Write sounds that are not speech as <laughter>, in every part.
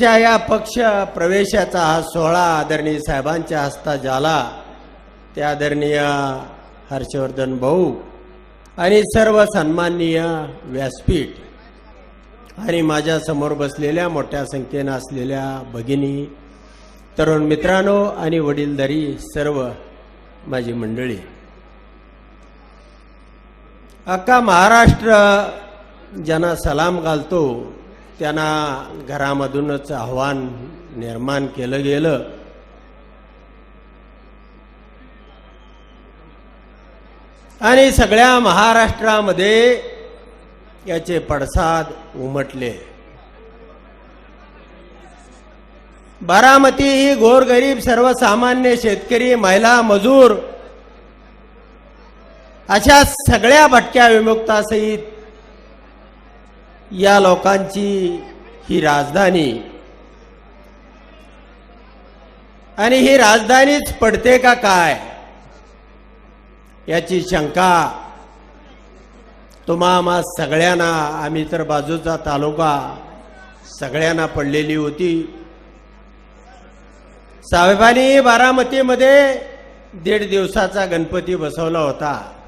च्या या पक्ष प्रवेशाचा हा सोहळा आदरणीय साहेबांच्या हस्ता झाला. त्या आदरणीय हर्षवर्धन भाऊ आणि सर्व सन्माननीय व्यासपीठ आणि माझ्यासमोर बसलेल्या मोठ्या संख्येनं असलेल्या भगिनी तरुण मित्रांनो आणि वडीलधारी सर्व माझी मंडळी. अख्खा महाराष्ट्र ज्यांना सलाम घालतो त्यांना घरामधूनच आव्हान निर्माण केलं गेलं. आणि सगळ्या महाराष्ट्रामध्ये याचे पडसाद उमटले. बारामती ही गोरगरीब सर्वसामान्य शेतकरी महिला मजूर अशा सगळ्या भटक्या विमुक्तासहित या लोकांची ही राजधानी. आणि ही राजधानीच पडते का काय? याची शंका तुम्हा आम्हा सगळ्यांना आम्ही तर बाजूचा तालुका सगळ्यांना पडलेली होती. साहेबांनी बारामतीमध्ये दीड दिवसाचा गणपती बसवला होता.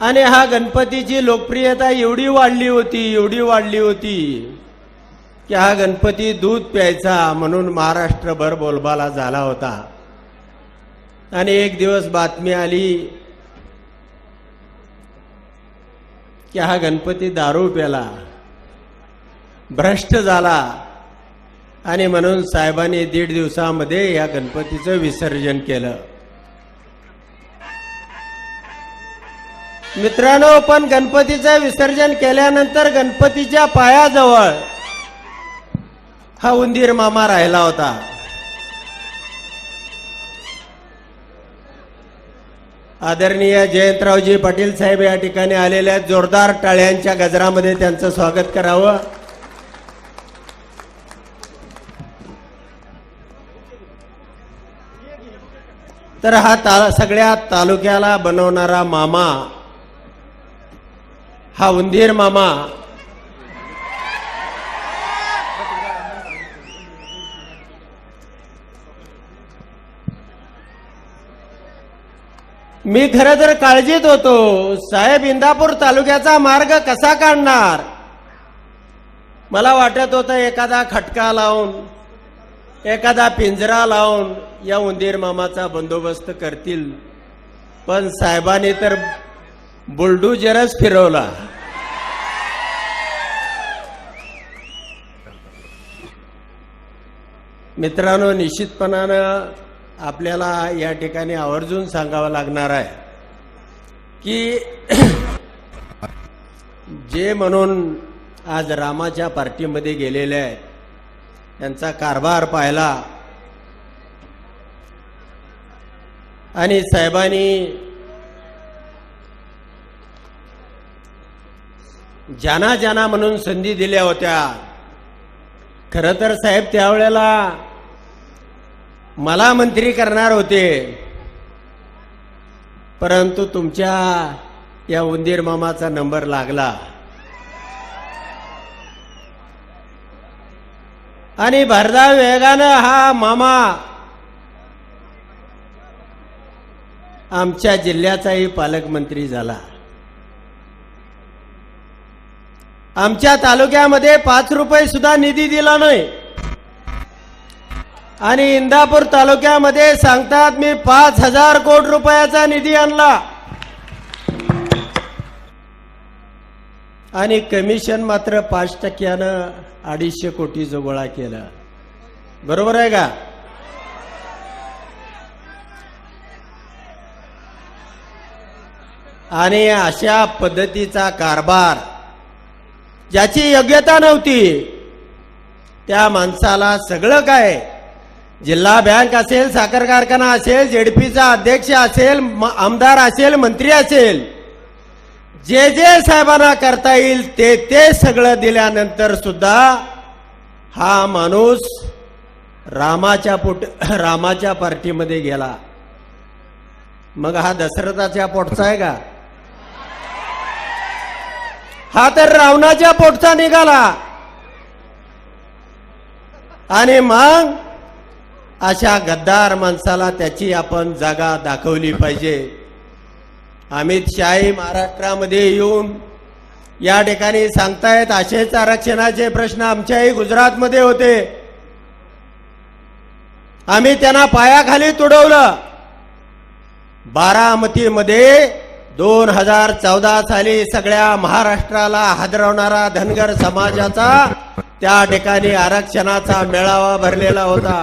आणि हा गणपतीची लोकप्रियता एवढी वाढली होती एवढी वाढली होती की हा गणपती दूध प्यायचा म्हणून महाराष्ट्रभर बोलबाला झाला होता. आणि एक दिवस बातमी आली की हा गणपती दारू प्याला भ्रष्ट झाला. आणि म्हणून साहेबांनी दीड दिवसामध्ये या गणपतीचं विसर्जन केलं. मित्रांनो पण गणपतीचं विसर्जन केल्यानंतर गणपतीच्या पायाजवळ हा उंदीर मामा राहिला होता. आदरणीय जयंतरावजी पाटील साहेब या ठिकाणी आलेल्या जोरदार टाळ्यांच्या गजरामध्ये त्यांचं स्वागत करावं. तर हा ता सगळ्या तालुक्याला बनवणारा मामा हा उंदीर मामा. मी खरं तर काळजीत होतो. साहेब इंदापूर तालुक्याचा मार्ग कसा काढणार? मला वाटत होतं एखादा खटका लावून एखादा पिंजरा लावून या उंदीर मामाचा बंदोबस्त करतील. पण साहेबांनी तर बुलडूजरच फिरवला. मित्रांनो निश्चितपणानं आपल्याला या ठिकाणी आवर्जून सांगावं लागणार आहे की <clears throat> जे म्हणून आज रामाच्या पार्टीमध्ये गेलेले आहेत त्यांचा कारभार पाहिला. आणि साहेबांनी जाना जाना म्हणून संधी दिल्या होत्या. खरं तर साहेब त्यावेळेला मला मंत्री करणार होते. परंतु तुमच्या या उंदीर मामाचा नंबर लागला. आणि भरधाव वेगानं हा मामा आमच्या जिल्ह्याचाही पालकमंत्री झाला. आमच्या तालुक्यामध्ये पाच रुपये सुद्धा निधी दिला नाही. आणि इंदापूर तालुक्यामध्ये सांगतात मी पाच हजार कोटी रुपयाचा निधी आणला. आणि कमिशन मात्र पाच टक्क्यानं अडीचशे कोटीचं गोळा केलं. बरोबर आहे का? आणि अशा पद्धतीचा कारभार ज्याची योग्यता नव्हती त्या माणसाला सगळं काय? जिल्हा बँक असेल साखर कारखाना असेल जेडपीचा अध्यक्ष असेल म- आमदार असेल मंत्री असेल जे जे साहेबांना करता येईल ते ते सगळं दिल्यानंतर सुद्धा हा माणूस रामाच्या पोट <coughs> रामाच्या पार्टीमध्ये गेला. मग हा दशरथाच्या पोटचा आहे का? हा तर रावणाच्या पोटचा निघाला. आणि मग अशा गद्दार माणसाला त्याची आपण जागा दाखवली पाहिजे. अमित शाही महाराष्ट्रामध्ये येऊन या ठिकाणी सांगतायत असेच आरक्षणाचे प्रश्न आमच्याही गुजरातमध्ये होते. आम्ही त्यांना पायाखाली तुडवलं. बारामतीमध्ये दोन हजार चौदा साली सगळ्या महाराष्ट्राला हादरवणारा धनगर समाजाचा त्या ठिकाणी आरक्षणाचा मेळावा भरलेला होता.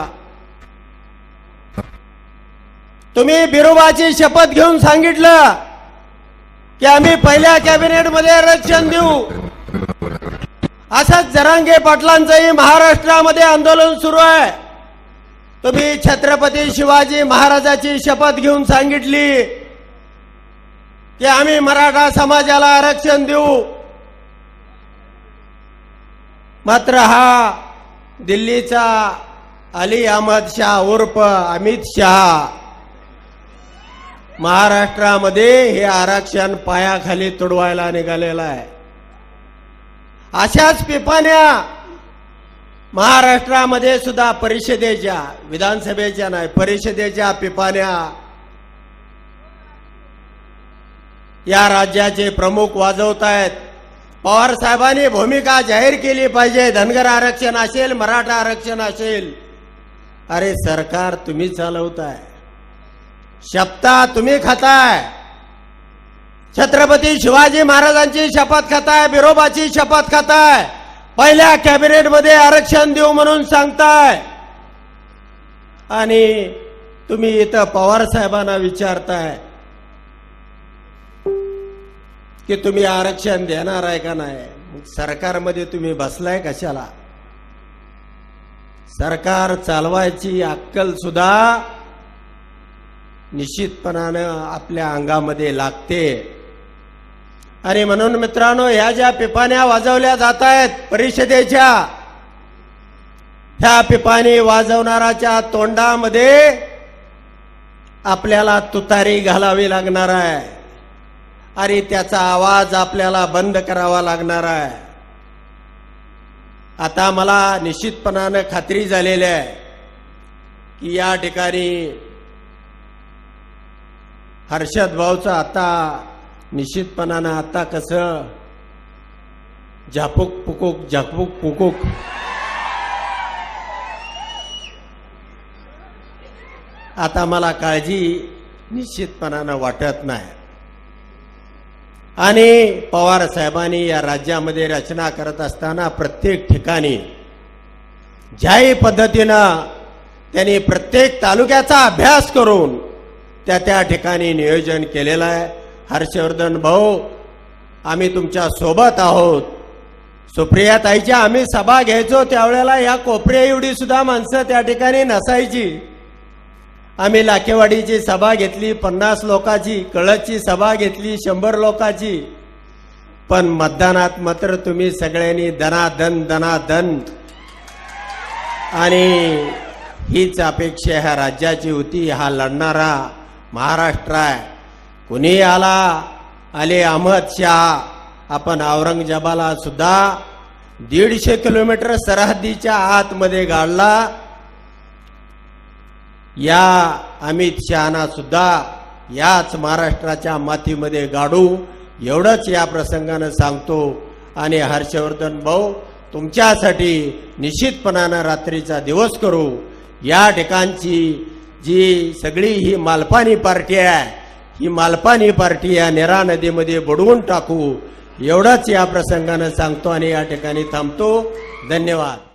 तुम्ही बिरोबाची शपथ घेऊन सांगितलं की आम्ही पहिल्या कॅबिनेटमध्ये आरक्षण देऊ. असंच जरांगे पाटलांचंही महाराष्ट्रामध्ये आंदोलन सुरू आहे. तुम्ही छत्रपती शिवाजी महाराजाची शपथ घेऊन सांगितली. की आम्ही मराठा समाजाला आरक्षण देऊ. मात्र हा दिल्लीचा अली अहमद शाह उर्फ अमित शहा महाराष्ट्रामध्ये हे आरक्षण पायाखाली तुडवायला निघालेलं आहे. अशाच पिपाण्या महाराष्ट्रामध्ये सुद्धा परिषदेच्या विधानसभेच्या नाही परिषदेच्या पिपाण्या या राज्याचे प्रमुख वाजवत आहेत. पवार साहेबांनी भूमिका जाहीर केली पाहिजे. धनगर आरक्षण असेल मराठा आरक्षण असेल. अरे सरकार तुम्ही चालवताय. शपथा तुम्ही खाताय. छत्रपती शिवाजी महाराजांची शपथ खाताय बिरोबाची शपथ खाताय. पहिल्या कॅबिनेटमध्ये आरक्षण देऊ म्हणून सांगताय. आणि तुम्ही इथं पवार साहेबांना विचारताय की तुम्ही आरक्षण देणार आहे का नाही? सरकारमध्ये तुम्ही बसलाय कशाला? सरकार चालवायची अक्कल सुद्धा निश्चितपणानं आपल्या अंगामध्ये लागते. आणि म्हणून मित्रांनो ह्या ज्या पिपाण्या वाजवल्या जात आहेत परिषदेच्या ह्या पिपाणी वाजवणाराच्या तोंडामध्ये आपल्याला तुतारी घालावी लागणार आहे. अरे त्याचा आवाज आपल्याला बंद करावा लागणार आहे. आता मला निश्चितपणानं खात्री झालेली आहे की या ठिकाणी हर्षद भाऊचं आता निश्चितपणानं आता कसं झापूक पुकूक झाकपूक पुकूक आता मला काळजी निश्चितपणानं वाटत नाही. आणि पवार साहेबांनी या राज्यामध्ये रचना करत असताना प्रत्येक ठिकाणी ज्याही पद्धतीनं त्यांनी प्रत्येक तालुक्याचा अभ्यास करून त्या त्या ठिकाणी नियोजन केलेलं आहे. हर्षवर्धन भाऊ आम्ही तुमच्यासोबत आहोत. सुप्रिया ताईच्या आम्ही सभा घ्यायचो त्यावेळेला या कोपऱ्या एवढी सुद्धा माणसं त्या ठिकाणी नसायची. आम्ही लाखेवाडीची सभा घेतली पन्नास लोकांची कळची सभा घेतली शंभर लोकांची. पण मतदानात मात्र तुम्ही सगळ्यांनी धनाधन धनाधन आणि हीच अपेक्षा ह्या राज्याची होती हा लढणारा महाराष्ट्र आहे. कुणी आला? आले अहमद शाह. आपण औरंगजेबाला सुद्धा दीडशे किलोमीटर सरहद्दीच्या आतमध्ये गाडला. या अमित शहाना सुद्धा याच महाराष्ट्राच्या मातीमध्ये गाडू एवढंच या प्रसंगानं सांगतो. आणि हर्षवर्धन भाऊ तुमच्यासाठी निश्चितपणानं रात्रीचा दिवस करू. या ठिकाणची जी सगळी ही मालपानी पार्टी आहे ही मालपानी पार्टी या नेरा नदीमध्ये बुडवून टाकू. एवढंच या प्रसंगानं सांगतो आणि या ठिकाणी थांबतो. धन्यवाद.